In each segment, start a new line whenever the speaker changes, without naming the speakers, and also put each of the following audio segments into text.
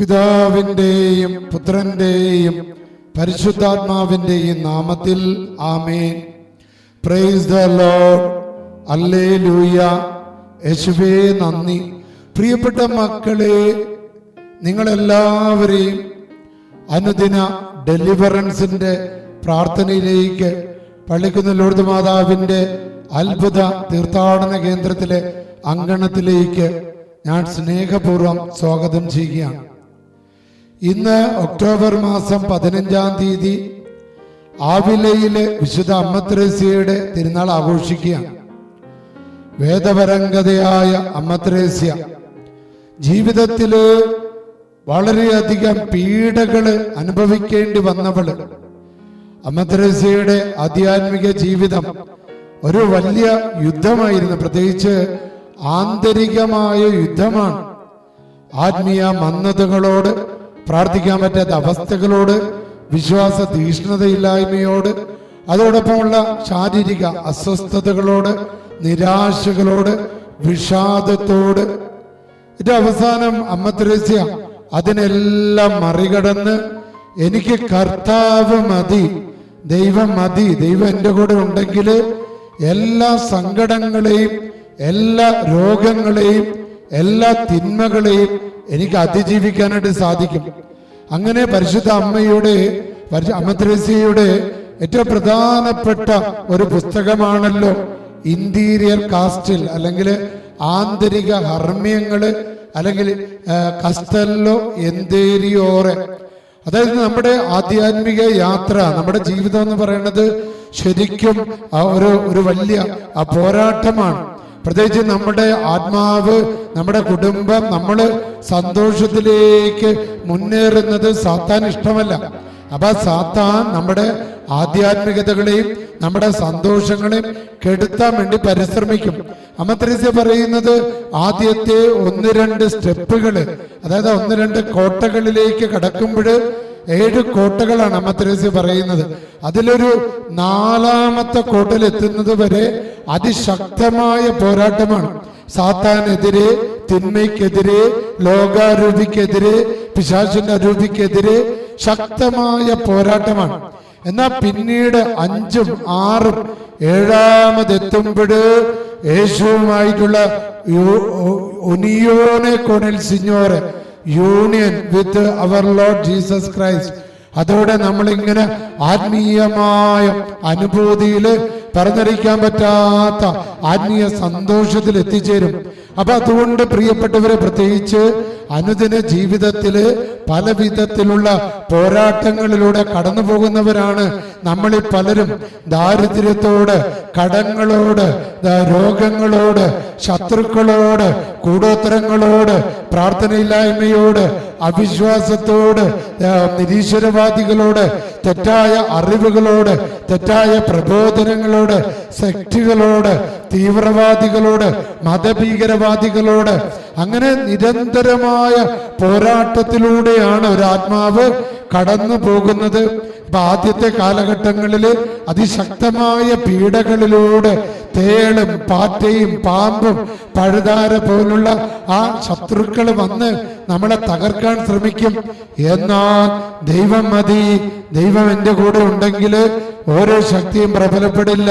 പിതാവിന്റെയും പുത്രന്റെയും പരിശുദ്ധാത്മാവിന്റെയും നാമത്തിൽ ആമേൻ. പ്രൈസ് ദ ലോഡ് അല്ലേ ലൂയ യേശുവേ നന്ദി. പ്രിയപ്പെട്ട മക്കളെ നിങ്ങളെല്ലാവരെയും അനുദിന ഡെലിവറൻസിന്റെ പ്രാർത്ഥനയിലേക്ക് പള്ളിക്കുന്ന ലോർദ് മാതാവിന്റെ അത്ഭുത തീർത്ഥാടന കേന്ദ്രത്തിലെ അങ്കണത്തിലേക്ക് ഞാൻ സ്നേഹപൂർവം സ്വാഗതം ചെയ്യുകയാണ്. ഇന്ന് ഒക്ടോബർ മാസം പതിനഞ്ചാം തീയതി ആവിലയിലെ വിശുദ്ധ അമ്മത്രേസ്യയുടെ തിരുനാൾ ആഘോഷിക്കുകയാണ്. വേദപരംഗതയായ അമ്മത്രേസ്യ ജീവിതത്തിൽ വളരെയധികം പീഡകൾ അനുഭവിക്കേണ്ടി വന്നവൾ. അമ്മത്രേസ്യയുടെ ആധ്യാത്മിക ജീവിതം ഒരു വലിയ യുദ്ധമായിരുന്നു. പ്രത്യേകിച്ച് ആന്തരികമായ യുദ്ധമാണ്. ആത്മീയ മന്ദതകളോട് പ്രാർത്ഥിക്കാൻ പറ്റാത്ത അവസ്ഥകളോട് വിശ്വാസ തീഷ്ണതയില്ലായ്മയോട് അതോടൊപ്പമുള്ള ശാരീരിക അസ്വസ്ഥതകളോട് നിരാശകളോട് വിഷാദത്തോട്. ഇത് അവസാനം അമ്മ തെരേസ്യ അതിനെല്ലാം മറികടന്ന് എനിക്ക് കർത്താവ് മതി ദൈവം മതി ദൈവം എന്റെ കൂടെ ഉണ്ടെങ്കിൽ എല്ലാ സങ്കടങ്ങളെയും എല്ലാ രോഗങ്ങളെയും എല്ലാ തിന്മകളെയും എനിക്ക് അതിജീവിക്കാനായിട്ട് സാധിക്കും. അങ്ങനെ പരിശുദ്ധ അമ്മയുടെ അമ്മ ഏറ്റവും പ്രധാനപ്പെട്ട ഒരു പുസ്തകമാണല്ലോ ഇന്റീരിയർ കാസ്റ്റിൽ അല്ലെങ്കിൽ ആന്തരിക ഹർമ്മ്യങ്ങൾ അല്ലെങ്കിൽ കസ്റ്റല്ലോ എന്തേരിയോറെ. അതായത് നമ്മുടെ ആധ്യാത്മിക യാത്ര നമ്മുടെ ജീവിതം എന്ന് പറയുന്നത് ശരിക്കും ഒരു ഒരു വലിയ പോരാട്ടമാണ്. പ്രത്യേകിച്ച് നമ്മുടെ ആത്മാവ് നമ്മുടെ കുടുംബം നമ്മൾ സന്തോഷത്തിലേക്ക് മുന്നേറുന്നത് സാത്താൻ ഇഷ്ടമല്ല. അപ്പൊ സാത്താൻ നമ്മുടെ ആധ്യാത്മികതകളെയും നമ്മുടെ സന്തോഷങ്ങളെയും കെടുത്താൻ വേണ്ടി പരിശ്രമിക്കും. അമ്മത്രേസ്യ പറയുന്നത് ആദ്യത്തെ ഒന്ന് രണ്ട് സ്റ്റെപ്പുകൾ അതായത് ഒന്ന് രണ്ട് കോട്ടകളിലേക്ക് കടക്കുമ്പോൾ ഏഴ് കോട്ടകളാണ് അമ്മ തെരേസി പറയുന്നത്. അതിലൊരു നാലാമത്തെ കോട്ടയിൽ എത്തുന്നത് വരെ അതിശക്തമായ പോരാട്ടമാണ്. സാത്താനെതിരെ തിന്മയ്ക്കെതിരെ ലോകാരൂപിക്കെതിരെ പിശാചിന്റെ അരൂപിക്കെതിരെ ശക്തമായ പോരാട്ടമാണ്. എന്നാൽ പിന്നീട് അഞ്ചും ആറും ഏഴാമതെത്തുമ്പോൾ യേശുവുമായിട്ടുള്ള ഒനിയോനെ കോണിൽ സിഞ്ഞോറെ union with our lord Jesus Christ അതോടെ നമ്മളിങ്ങനെ ആത്മീയമായ അനുഭൂതിയിൽ പറഞ്ഞറിയിക്കാൻ പറ്റാത്ത ആത്മീയ സന്തോഷത്തിൽ എത്തിച്ചേരും. അപ്പൊ അതുകൊണ്ട് പ്രിയപ്പെട്ടവരെ പ്രത്യേകിച്ച് അനുദിന ജീവിതത്തിൽ പല വിധത്തിലുള്ള പോരാട്ടങ്ങളിലൂടെ കടന്നു പോകുന്നവരാണ് നമ്മളിൽ പലരും. ദാരിദ്ര്യത്തോട് കടങ്ങളോട് രോഗങ്ങളോട് ശത്രുക്കളോട് കൂടോത്തരങ്ങളോട് പ്രാർത്ഥനയില്ലായ്മയോട് അവിശ്വാസത്തോട് നിരീശ്വരവാദികളോട് തെറ്റായ അറിവുകളോട് തെറ്റായ പ്രബോധനങ്ങളോട് സെക്ടുകളോട് തീവ്രവാദികളോട് മതഭീകരവാദികളോട് അങ്ങനെ നിരന്തരമായ പോരാട്ടത്തിലൂടെയാണ് ഒരു ആത്മാവ് കടന്നു പോകുന്നത്. ആദ്യത്തെ കാലഘട്ടങ്ങളിൽ അതിശക്തമായ പീഡകളിലൂടെ തേളും പാറ്റയും പാമ്പും പഴുതാര പോലുള്ള ആ ശത്രുക്കൾ വന്ന് നമ്മളെ തകർക്കാൻ ശ്രമിക്കും. എന്നാൽ ദൈവം മതി. ദൈവം എന്റെ കൂടെ ഉണ്ടെങ്കിൽ ഓരോ ശക്തിയും പ്രബലപ്പെടില്ല.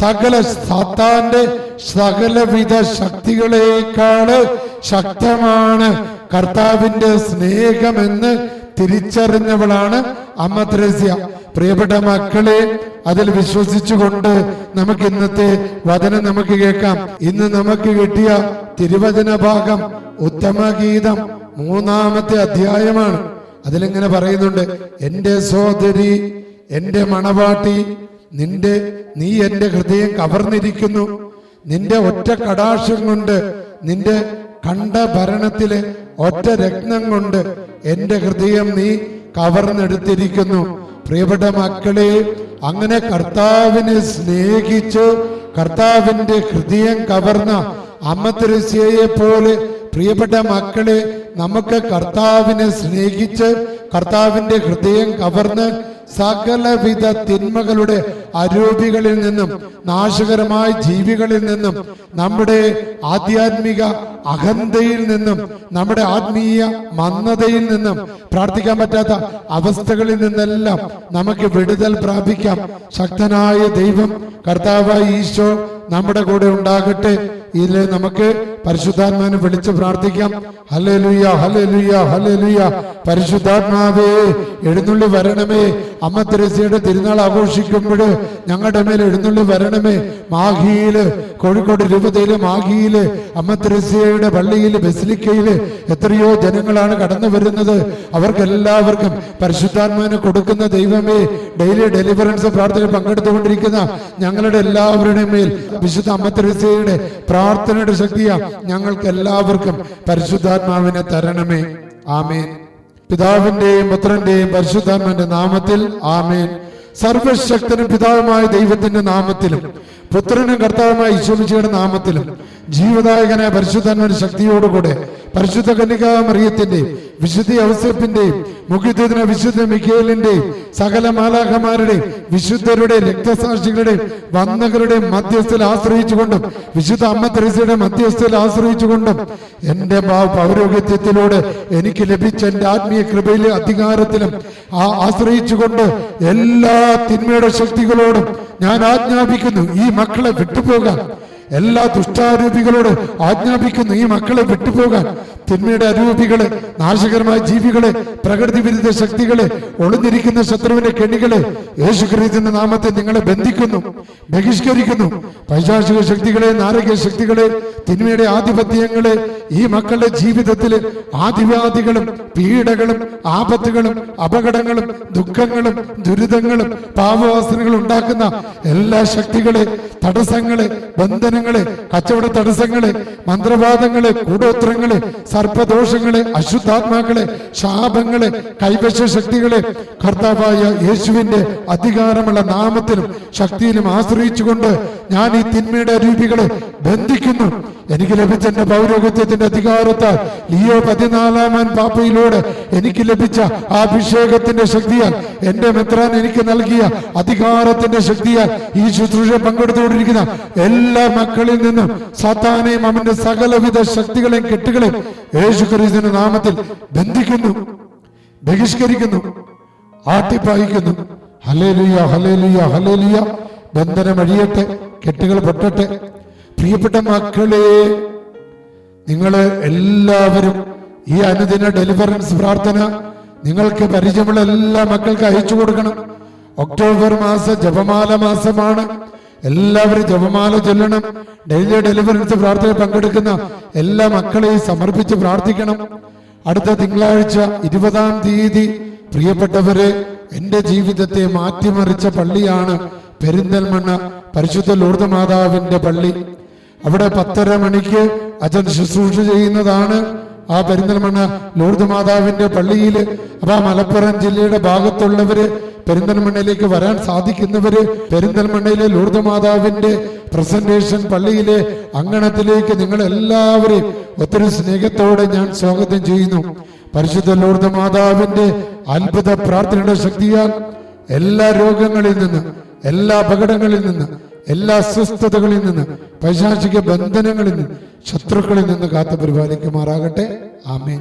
സകല സാത്താന്റെ സകലവിധ ശക്തികളേക്കാൾ ശക്തമാണ് കർത്താവിന്റെ സ്നേഹമെന്ന് തിരിച്ചറിഞ്ഞവളാണ് അമ്മ ത്രേസ്യ. പ്രിയപ്പെട്ട മക്കളെ അതിൽ വിശ്വസിച്ചുകൊണ്ട് നമുക്ക് ഇന്നത്തെ വചനം നമുക്ക് കേൾക്കാം. ഇന്ന് നമുക്ക് കിട്ടിയ തിരുവചന ഭാഗം ഉത്തമ ഗീതം മൂന്നാമത്തെ അധ്യായമാണ്. അതിലിങ്ങനെ പറയുന്നുണ്ട് എന്റെ സോദരി എന്റെ മണവാട്ടി നിന്റെ നീ എന്റെ ഹൃദയം കവർന്നിരിക്കുന്നു. നിന്റെ ഒറ്റ കടാക്ഷം കൊണ്ട് നിന്റെ കണ്ട ഭരണത്തിലെ ഒറ്റ രത്നം കൊണ്ട് എന്റെ ഹൃദയം നീ കവർന്നെടുത്തിരിക്കുന്നു. പ്രിയപ്പെട്ട മക്കളെ അങ്ങനെ കർത്താവിനെ സ്നേഹിച്ച് കർത്താവിന്റെ ഹൃദയം കവർന്ന അമ്മ തെരേസ്യയെ പോലെ പ്രിയപ്പെട്ട മക്കളെ നമുക്ക് കർത്താവിനെ സ്നേഹിച്ച് കർത്താവിന്റെ ഹൃദയം കവർന്ന് സകലവിധ തിന്മകളുടെ അരൂപികളിൽ നിന്നും നാശകരമായ ജീവികളിൽ നിന്നും നമ്മുടെ ആധ്യാത്മിക അഹന്തയിൽ നിന്നും നമ്മുടെ ആത്മീയ മന്ദതയിൽ നിന്നും പ്രാർത്ഥിക്കാൻ പറ്റാത്ത അവസ്ഥകളിൽ നിന്നെല്ലാം നമുക്ക് വിടുതൽ പ്രാപിക്കാം. ശക്തനായ ദൈവം കർത്താവായ ഈശോ നമ്മുടെ കൂടെ ഉണ്ടാകട്ടെ. ഇതിൽ നമുക്ക് പരിശുദ്ധാത്മാവിനെ വിളിച്ച് പ്രാർത്ഥിക്കാം. Hallelujah hallelujah hallelujah. പരിശുദ്ധാത്മാവേ എഴുന്നള്ളി വരണമേ. അമ്മ തെരേസയുടെ തിരുനാൾ ആഘോഷിക്കുമ്പോൾ ഞങ്ങളുടെ മേൽ എഴുന്നള്ളി വരണമേ. മാഹിയിൽ കോഴിക്കോട് രൂപതയിൽ മാഹിയിൽ അമ്മ തെരേസയുടെ പള്ളിയിൽ ബസിലിക്കയിൽ എത്രയോ ജനങ്ങളാണ് കടന്നു വരുന്നത്. അവർക്കെല്ലാവർക്കും പരിശുദ്ധാത്മാവിനെ കൊടുക്കുന്ന ദൈവമേ ഡെയിലി ഡെലിവറൻസ് പ്രാർത്ഥന പങ്കെടുത്തുകൊണ്ടിരിക്കുന്ന ഞങ്ങളുടെ എല്ലാവരുടെയും മേൽ വിശുദ്ധ അമ്മ തെരേസയുടെ പ്രാർത്ഥനയുടെ ശക്തിയാ ഞങ്ങൾക്ക് എല്ലാവർക്കും. പരിശുദ്ധാത്മാവിനെ തരണമേ. ആമേൻ. പിതാവിന്റെയും പുത്രന്റെയും പരിശുദ്ധാത്മാവിന്റെ നാമത്തിൽ ആമേൻ. സർവശക്തനും പിതാവുമായ ദൈവത്തിന്റെ നാമത്തിലും പുത്രനും കർത്താവുമായ ഈശോമിച്ചിയുടെ നാമത്തിലും ജീവദായകനായ പരിശുദ്ധാത്മാവിന്റെ ശക്തിയോടുകൂടെ പരിശുദ്ധ കന്യകാ മറിയത്തിന്റെയും വിശുദ്ധ ഔസേപ്പിന്റെയും മുഖ്യത്തിന് വിശുദ്ധ മിഖേലിന്റെയും സകല മാലാഖമാരുടെയും വിശുദ്ധരുടെ രക്തസാക്ഷികളുടെയും വന്നകരുടെയും മധ്യസ്ഥയിൽ ആശ്രയിച്ചുകൊണ്ടും വിശുദ്ധ അമ്മ തെരേസയുടെ മധ്യസ്ഥയിൽ ആശ്രയിച്ചുകൊണ്ടും എന്റെ ഭാ- പൗരോഹിത്യത്തിലൂടെ എനിക്ക് ലഭിച്ച എന്റെ ആത്മീയ കൃപയിലെ അധികാരത്തിലും ആ ആശ്രയിച്ചുകൊണ്ട് എല്ലാ തിന്മയുടെ ശക്തികളോടും ഞാൻ ആജ്ഞാപിക്കുന്നു ഈ മക്കളെ വിട്ടുപോകാൻ. എല്ലാ ദുഷ്ടാരൂപികളോട് ആജ്ഞാപിക്കുന്നു ഈ മക്കളെ വിട്ടുപോകാൻ. തിന്മയുടെ അരൂപികളെ നാശകരമായ ജീവികളെ പ്രകൃതി വിരുദ്ധ ശക്തികളെ ഒളിഞ്ഞിരിക്കുന്ന ശത്രുവിന്റെ കെണികളെ യേശുക്രീത്തിന്റെ നാമത്തെ നിങ്ങളെ ബന്ധിക്കുന്നു ബഹിഷ്കരിക്കുന്നു. പൈശാചിക ശക്തികളെ നാരകീയ ശക്തികളെ തിന്മയുടെ ആധിപത്യങ്ങളെ ഈ മക്കളുടെ ജീവിതത്തിൽ ആധിവ്യാധികളും പീഡകളും ആപത്തുകളും അപകടങ്ങളും ദുഃഖങ്ങളും ദുരിതങ്ങളും പാപവാസനകൾ ഉണ്ടാക്കുന്ന എല്ലാ ശക്തികളെ തടസ്സങ്ങളെ ബന്ധനങ്ങളെ കച്ചവട തടസ്സങ്ങളെ മന്ത്രവാദങ്ങളെ കൂടോത്രങ്ങളെ സർപ്പദോഷങ്ങളെ അശുദ്ധാത്മാക്കളെ ശാപങ്ങളെ കൈവശ ശക്തികളെ കർത്താവായ യേശുവിന്റെ അധികാരമുള്ള നാമത്തിലും ശക്തിയിലും ആശ്രയിച്ചുകൊണ്ട് ഞാൻ ഈ തിന്മയുടെ രൂപികളെ ബന്ധിക്കുന്നു. എനിക്ക് ലഭിച്ച എന്റെ പൗരോഗത്യത്തിന്റെ അധികാരത്താൽ ലിയോ പതിനാലാമൻ പാപ്പയിലൂടെ എനിക്ക് ലഭിച്ച ആ അഭിഷേകത്തിന്റെ ശക്തിയാൽ എന്റെ മെത്രാൻ എനിക്ക് നൽകിയ അധികാരത്തിന്റെ ശക്തിയാൽ ഈ ശുശ്രൂഷ പങ്കെടുത്തുകൊണ്ടിരിക്കുന്ന എല്ലാ മക്കളിൽ നിന്നും സാത്താനെയും അവന്റെ സകലവിധ ശക്തികളെയും കെട്ടുകളെയും യേശു ക്രിസ്തുവിന്റെ നാമത്തിൽ ബന്ധിക്കുന്നു ബഹിഷ്കരിക്കുന്നു ആട്ടിപ്പായിക്കുന്നു. ഹലേലിയ ഹലേലിയ ഹലേലിയ ബന്ധനം അഴിയട്ടെ കെട്ടുകൾ പൊട്ടട്ടെ. പ്രിയപ്പെട്ട മക്കളെ നിങ്ങൾ എല്ലാവരും ഈ അനുദിന ഡെലിവറൻസ് പ്രാർത്ഥന നിങ്ങൾക്ക് പരിചയമുള്ള എല്ലാ മക്കൾക്കും അയച്ചു കൊടുക്കണം. ഒക്ടോബർ മാസം ജപമാല മാസമാണ്. എല്ലാവരും ജപമാല ചൊല്ലണം. ഡെയിലി ഡെലിവറൻസ് പ്രാർത്ഥന പങ്കെടുക്കുന്ന എല്ലാ മക്കളെയും സമർപ്പിച്ച് പ്രാർത്ഥിക്കണം. അടുത്ത തിങ്കളാഴ്ച ഇരുപതാം തീയതി പ്രിയപ്പെട്ടവരെ എന്റെ ജീവിതത്തെ മാറ്റിമറിച്ച പള്ളിയാണ് പെരിന്തൽമണ്ണ പരിശുദ്ധ ലൂർദ് മാതാവിന്റെ പള്ളി. അവിടെ പത്തര മണിക്ക് അച്ഛൻ ശുശ്രൂഷ ചെയ്യുന്നതാണ്. ആ പെരിന്തൽമണ്ണ ലൂർദ് മാതാവിന്റെ പള്ളിയിൽ അപ്പൊ ആ മലപ്പുറം ജില്ലയുടെ ഭാഗത്തുള്ളവര് പെരിന്തൽമണ്ണയിലേക്ക് വരാൻ സാധിക്കുന്നവര് പെരിന്തൽമണ്ണയിലെ ലൂർദ് മാതാവിന്റെ പ്രസന്റേഷൻ പള്ളിയിലെ അങ്കണത്തിലേക്ക് നിങ്ങൾ എല്ലാവരെയും ഒത്തിരി സ്നേഹത്തോടെ ഞാൻ സ്വാഗതം ചെയ്യുന്നു. പരിശുദ്ധ ലൂർദ് മാതാവിന്റെ അത്ഭുത പ്രാർത്ഥനയുടെ ശക്തിയാൽ എല്ലാ രോഗങ്ങളിൽ നിന്ന് എല്ലാ അപകടങ്ങളിൽ നിന്ന് എല്ലാ അസ്വസ്ഥതകളിൽ നിന്ന് പൈശാചിക ബന്ധനങ്ങളിൽ നിന്ന് ശത്രുക്കളിൽ നിന്ന് കാത്തു പരിപാലിക്കുമാറാകട്ടെ ആമേൻ.